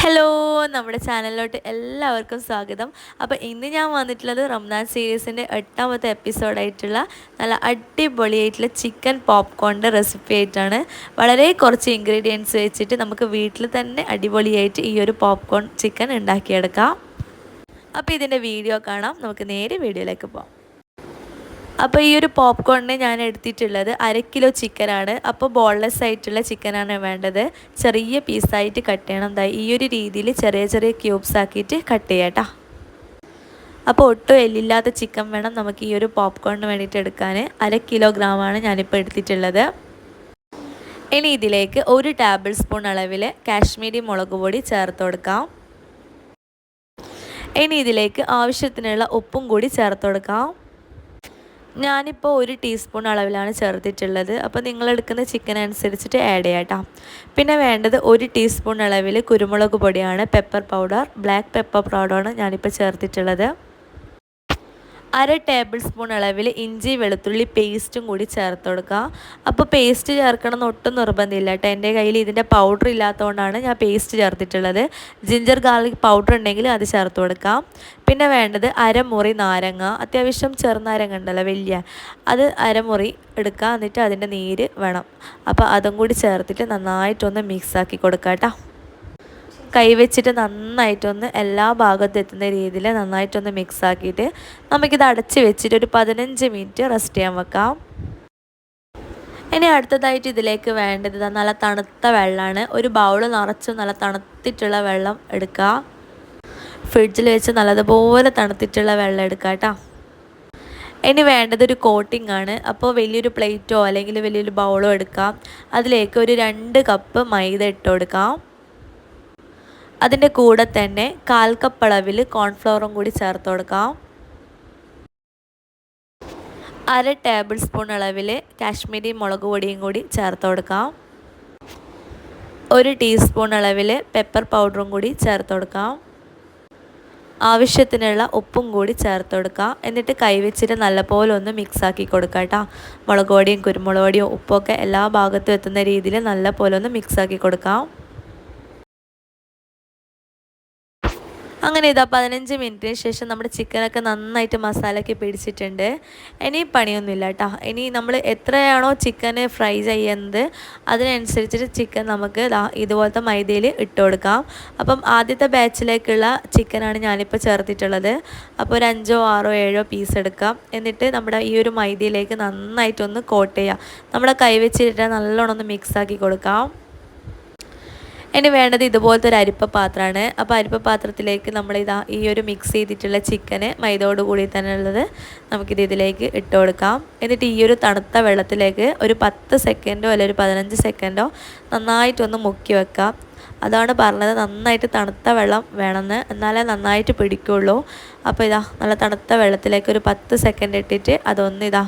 Hello നമ്മുടെ ചാനലിലോട്ട് എല്ലാവർക്കും സ്വാഗതം. അപ്പോൾ ഇന്ന് ഞാൻ വന്നിട്ടുള്ളത് റംദാൻ സീരീസിന്റെ എട്ടാമത്തെ എപ്പിസോഡായിട്ടുള്ള നല്ല അടിപൊളിയായിട്ടുള്ള ചിക്കൻ പോപ്കോണിന്റെ റെസിപ്പി ആയിട്ടാണ്. വളരെ കുറച്ച് ഇൻഗ്രീഡിയൻസ് വെച്ചിട്ട് നമുക്ക് വീട്ടിൽ തന്നെ അടിപൊളിയായിട്ട് ഈ ഒരു പോപ്കോൺ ചിക്കൻ ഉണ്ടാക്കിയെടുക്കാം. അപ്പോൾ ഇതിന്റെ വീഡിയോ കാണാം. നമുക്ക് നേരെ വീഡിയോയിലേക്ക് പോകാം അപ്പോൾ ഈ ഒരു പോപ്കോണിന് ഞാൻ എടുത്തിട്ടുള്ളത് അര കിലോ ചിക്കനാണ് അപ്പോൾ ബോൺലെസ് ആയിട്ടുള്ള ചിക്കനാണ് വേണ്ടത്. ചെറിയ പീസായിട്ട് കട്ട് ചെയ്യണം. എന്താ ഈ ഒരു രീതിയിൽ ചെറിയ ചെറിയ ക്യൂബ്സ് ആക്കിയിട്ട് കട്ട്. ചെയ്യാട്ടോ അപ്പോൾ ഒട്ടും എല്ലില്ലാത്ത ചിക്കൻ വേണം നമുക്ക് ഈ ഒരു പോപ്കോണിന് വേണ്ടിയിട്ട് എടുക്കാൻ. അര കിലോഗ്രാമാണ് ഞാനിപ്പോൾ എടുത്തിട്ടുള്ളത്. ഇനി ഇതിലേക്ക് ഒരു ടേബിൾ സ്പൂൺ അളവിൽ കാശ്മീരി മുളക് പൊടി ചേർത്ത് കൊടുക്കാം. ഇനി ഇതിലേക്ക് ആവശ്യത്തിനുള്ള ഉപ്പും കൂടി ചേർത്ത് കൊടുക്കാം. ഞാനിപ്പോൾ ഒരു ടീസ്പൂൺ അളവിലാണ് ചേർത്തിട്ടുള്ളത്. അപ്പോൾ നിങ്ങൾ എടുക്കുന്ന ചിക്കൻ അനുസരിച്ചിട്ട് ആഡ് ചെയ്യാം പിന്നെ വേണ്ടത് ഒരു ടീസ്പൂൺ അളവിൽ കുരുമുളക് പൊടിയാണ് പെപ്പർ പൗഡർ ബ്ലാക്ക് പെപ്പർ പൗഡറാണ് ഞാനിപ്പോൾ ചേർത്തിട്ടുള്ളത്. അര ടേബിൾ സ്പൂൺ അളവിൽ ഇഞ്ചി വെളുത്തുള്ളി പേസ്റ്റും കൂടി ചേർത്ത് കൊടുക്കുക. അപ്പോൾ പേസ്റ്റ് ചേർക്കണം എന്ന് ഒട്ടും നിർബന്ധമില്ല കേട്ടോ. എന്റെ കയ്യിൽ ഇതിന്റെ പൗഡർ ഇല്ലാത്തതുകൊണ്ടാണ് ഞാൻ പേസ്റ്റ് ചേർത്തിട്ടുള്ളത്. ജിഞ്ചർ ഗാർലിക് പൗഡർ ഉണ്ടെങ്കിൽ അത് ചേർത്ത് കൊടുക്കാം പിന്നെ വേണ്ടത് അരമുറി നാരങ്ങ. അത്യാവശ്യം ചെറുനാരങ്ങ ഉണ്ടല്ലോ വലിയ. അത് അരമുറി എടുക്കുക. എന്നിട്ട് അതിന്റെ നീര് വേണം. അപ്പോൾ അതും കൂടി ചേർത്തിട്ട് നന്നായിട്ടൊന്ന് മിക്സ് ആക്കി കൊടുക്കാം കേട്ടോ. കൈവച്ചിട്ട് നന്നായിട്ടൊന്ന് എല്ലാ ഭാഗത്തും എത്തുന്ന രീതിയിൽ നന്നായിട്ടൊന്ന് മിക്സ് ആക്കിയിട്ട് നമുക്കിത് അടച്ച് വെച്ചിട്ട് ഒരു പതിനഞ്ച് മിനിറ്റ് റെസ്റ്റ് ചെയ്യാൻ വെക്കാം. ഇനി അടുത്തതായിട്ട് ഇതിലേക്ക് വേണ്ടത് നല്ല തണുത്ത വെള്ളമാണ്. ഒരു ബൗൾ നിറച്ച് നല്ല തണുത്തിട്ടുള്ള വെള്ളം എടുക്കുക. ഫ്രിഡ്ജിൽ വെച്ച് നല്ലതുപോലെ തണുത്തിട്ടുള്ള വെള്ളം എടുക്കുക കേട്ടോ. ഇനി വേണ്ടത് ഒരു കോട്ടിംഗ് ആണ്. അപ്പോൾ വലിയൊരു പ്ലേറ്റോ അല്ലെങ്കിൽ വലിയൊരു ബൗളോ എടുക്കാം. അതിലേക്ക് ഒരു രണ്ട് കപ്പ് മൈദ ഇട്ട് കൊടുക്കാം. അതിന്റെ കൂടെ തന്നെ കാൽ കപ്പ് കോൺഫ്ലവറും കൂടി ചേർത്ത് കൊടുക്കാം. അര ടേബിൾ സ്പൂൺ അളവിൽ കാശ്മീരി മുളക് പൊടിയും കൂടി ചേർത്ത് കൊടുക്കാം. ഒരു ടീസ്പൂൺ അളവിൽ പെപ്പർ പൗഡറും കൂടി ചേർത്ത് കൊടുക്കാം. ആവശ്യത്തിനുള്ള ഉപ്പും കൂടി ചേർത്ത് കൊടുക്കുക എന്നിട്ട് കൈവച്ചിട്ട് നല്ലപോലെ ഒന്ന് മിക്സാക്കി കൊടുക്കുക കേട്ടോ. മുളക് പൊടിയും കുരുമുളക് പൊടിയും ഉപ്പൊക്കെ എല്ലാ ഭാഗത്തും എത്തുന്ന രീതിയിൽ നല്ലപോലെ ഒന്ന് മിക്സാക്കി കൊടുക്കാം. അങ്ങനെ ഇതാ പതിനഞ്ച് മിനിറ്റിന് ശേഷം നമ്മുടെ ചിക്കനൊക്കെ നന്നായിട്ട് മസാലയൊക്കെ പിടിച്ചിട്ടുണ്ട്. ഇനി പണിയൊന്നുമില്ല കേട്ടോ. ഇനി നമ്മൾ എത്രയാണോ ചിക്കന് ഫ്രൈ ചെയ്യുന്നത് അതിനനുസരിച്ചിട്ട് ചിക്കൻ നമുക്ക് ഇതുപോലത്തെ മൈദയിൽ ഇട്ട് കൊടുക്കാം. അപ്പം ആദ്യത്തെ ബാച്ചിലേക്കുള്ള ചിക്കനാണ് ഞാനിപ്പോൾ ചേർത്തിട്ടുള്ളത്. അപ്പോൾ ഒരു അഞ്ചോ ആറോ ഏഴോ പീസ് എടുക്കാം. എന്നിട്ട് നമ്മുടെ ഈ ഒരു മൈദയിലേക്ക് നന്നായിട്ടൊന്ന് കോട്ട് ചെയ്യാം. നമ്മുടെ കൈ വെച്ചിട്ട് നല്ലോണം ഒന്ന് മിക്സാക്കി കൊടുക്കാം. ഇനി വേണ്ടത് ഇതുപോലത്തെ ഒരു അരിപ്പ പാത്രമാണ് അപ്പോൾ അരിപ്പ പാത്രത്തിലേക്ക് നമ്മൾ ഇതാ ഈ ഒരു മിക്സ് ചെയ്തിട്ടുള്ള ചിക്കന് മൈദോട് കൂടി തന്നെ ഉള്ളത് നമുക്കിത് ഇതിലേക്ക് ഇട്ട് കൊടുക്കാം. എന്നിട്ട് ഈ ഒരു തണുത്ത വെള്ളത്തിലേക്ക് ഒരു പത്ത് സെക്കൻഡോ അല്ലെങ്കിൽ ഒരു പതിനഞ്ച് സെക്കൻഡോ നന്നായിട്ടൊന്ന് മുക്കി വെക്കാം. അതാണ് പറഞ്ഞത്. നന്നായിട്ട് തണുത്ത വെള്ളം വേണമെന്ന്. എന്നാലേ നന്നായിട്ട് പിടിക്കുള്ളൂ. അപ്പോൾ ഇതാ നല്ല തണുത്ത വെള്ളത്തിലേക്ക് ഒരു പത്ത് സെക്കൻഡ് ഇട്ടിട്ട് അതൊന്ന് ഇതാ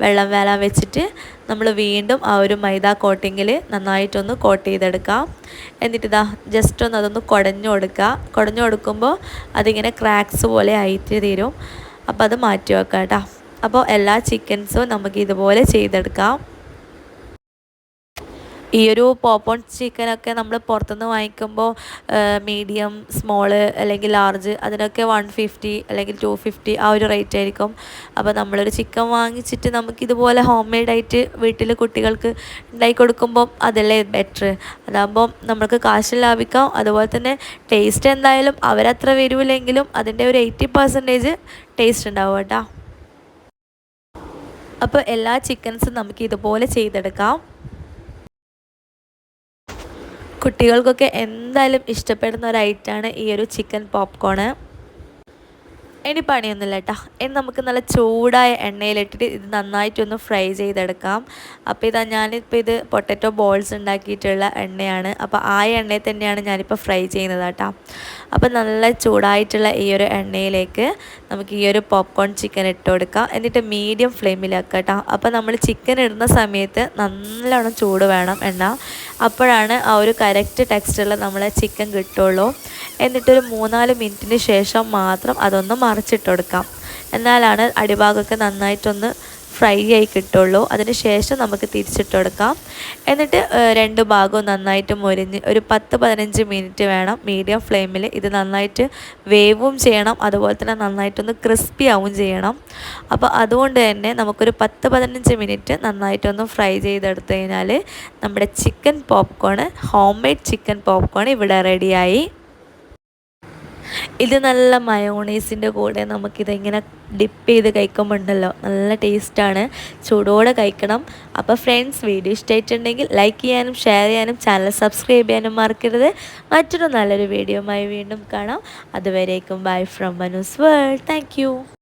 വെള്ളം വേലാൻ വെച്ചിട്ട് നമ്മൾ വീണ്ടും ആ ഒരു മൈദ കോട്ടിങ്ങിൽ നന്നായിട്ടൊന്ന് കോട്ട് ചെയ്തെടുക്കാം. എന്നിട്ട് ഇതാ ജസ്റ്റ് ഒന്ന് അതൊന്ന് കുടഞ്ഞു കൊടുക്കുക. കുടഞ്ഞു കൊടുക്കുമ്പോൾ അതിങ്ങനെ ക്രാക്സ് പോലെ ആയിട്ട് തീരും. അപ്പോൾ അത് മാറ്റി വെക്കാം കേട്ടോ. അപ്പോൾ എല്ലാ ചിക്കൻസും നമുക്ക് ഇതുപോലെ ചെയ്തെടുക്കാം. ഈ ഒരു പോപ്പോൺ ചിക്കനൊക്കെ നമ്മൾ പുറത്തുനിന്ന് വാങ്ങിക്കുമ്പോൾ മീഡിയം സ്മോൾ അല്ലെങ്കിൽ ലാർജ് അതിനൊക്കെ വൺ ഫിഫ്റ്റി അല്ലെങ്കിൽ ടു ഫിഫ്റ്റി ആ ഒരു റേറ്റ് ആയിരിക്കും. അപ്പോൾ നമ്മളൊരു ചിക്കൻ വാങ്ങിച്ചിട്ട് നമുക്കിതുപോലെ ഹോം മെയ്ഡായിട്ട് വീട്ടിൽ കുട്ടികൾക്ക് ഉണ്ടാക്കി കൊടുക്കുമ്പം അതല്ലേ ബെറ്റർ അതാകുമ്പം നമുക്ക് കാശ് ലാഭിക്കാം. അതുപോലെ തന്നെ ടേസ്റ്റ് എന്തായാലും അവരത്ര വരില്ലെങ്കിലും അതിന്റെ ഒരു എയ്റ്റി പെർസെന്റേജ് ടേസ്റ്റ് ഉണ്ടാവും കേട്ടോ. അപ്പോൾ എല്ലാ ചിക്കൻസും നമുക്ക് ഇതുപോലെ ചെയ്തെടുക്കാം. കുട്ടികൾക്കൊക്കെ എന്തായാലും ഇഷ്ടപ്പെടുന്ന ഒരു ഐറ്റമാണ് ഈ ഒരു ചിക്കൻ പോപ്കോണ്. ഇനി പണിയൊന്നുമില്ല കേട്ടോ ഇനി നമുക്ക് നല്ല ചൂടായ എണ്ണയിലിട്ടിട്ട് ഇത് നന്നായിട്ടൊന്ന് ഫ്രൈ ചെയ്തെടുക്കാം. അപ്പോൾ ഇതാ ഞാനിപ്പോൾ ഇത് പൊട്ടറ്റോ ബോൾസ് ഉണ്ടാക്കിയിട്ടുള്ള എണ്ണയാണ്. അപ്പോൾ ആ എണ്ണയിൽ തന്നെയാണ് ഞാനിപ്പോൾ ഫ്രൈ ചെയ്യുന്നത് കേട്ടോ അപ്പോൾ നല്ല ചൂടായിട്ടുള്ള ഈ ഒരു എണ്ണയിലേക്ക് നമുക്ക് ഈ ഒരു പോപ്കോൺ ചിക്കൻ ഇട്ട് കൊടുക്കാം. എന്നിട്ട് മീഡിയം ഫ്ലെയിമിലാക്കുക കേട്ടോ അപ്പോൾ നമ്മൾ ചിക്കൻ ഇടുന്ന സമയത്ത് നല്ലോണം ചൂട് വേണം എണ്ണ. അപ്പോഴാണ് ആ ഒരു കറക്റ്റ് ടെക്സ്റ്റുള്ള നമ്മളെ ചിക്കൻ കിട്ടുള്ളൂ. എന്നിട്ടൊരു മൂന്നാൽ മിനിറ്റിന് ശേഷം മാത്രം അതൊന്ന് മറിച്ചിട്ട് കൊടുക്കാം എന്നാലാണ് അടിഭാഗമൊക്കെ നന്നായിട്ടൊന്ന് ഫ്രൈ ആയി കിട്ടുള്ളൂ. അതിന് ശേഷം നമുക്ക് തിരിച്ചിട്ട് കൊടുക്കാം എന്നിട്ട് രണ്ട് ഭാഗവും നന്നായിട്ട് മുരിഞ്ഞ് ഒരു പത്ത് പതിനഞ്ച് മിനിറ്റ് വേണം മീഡിയം ഫ്ലെയിമിൽ ഇത് നന്നായിട്ട് വേവും ചെയ്യണം. അതുപോലെ തന്നെ നന്നായിട്ടൊന്ന് ക്രിസ്പി ആവും ചെയ്യണം. അപ്പോൾ അതുകൊണ്ട് തന്നെ നമുക്കൊരു പത്ത് പതിനഞ്ച് മിനിറ്റ് നന്നായിട്ടൊന്ന് ഫ്രൈ ചെയ്തെടുത്തു കഴിഞ്ഞാൽ നമ്മുടെ chicken popcorn home made chicken popcorn ഇവിടെ റെഡിയായി. ഇത് നല്ല മയോണൈസിന്റെ കൂടെ നമുക്കിതെങ്ങനെ ഡിപ്പ് ചെയ്ത് കഴിക്കുമ്പോണ്ടല്ലോ നല്ല ടേസ്റ്റാണ് ചൂടോടെ കഴിക്കണം. അപ്പോൾ ഫ്രണ്ട്സ് വീഡിയോ ഇഷ്ടമായിട്ടുണ്ടെങ്കിൽ ലൈക്ക് ചെയ്യാനും ഷെയർ ചെയ്യാനും ചാനൽ സബ്സ്ക്രൈബ് ചെയ്യാനും മറക്കരുത്. മറ്റൊരു നല്ലൊരു വീഡിയോയുമായി വീണ്ടും കാണാം. അതുവരേക്കും bye from Manu's world thank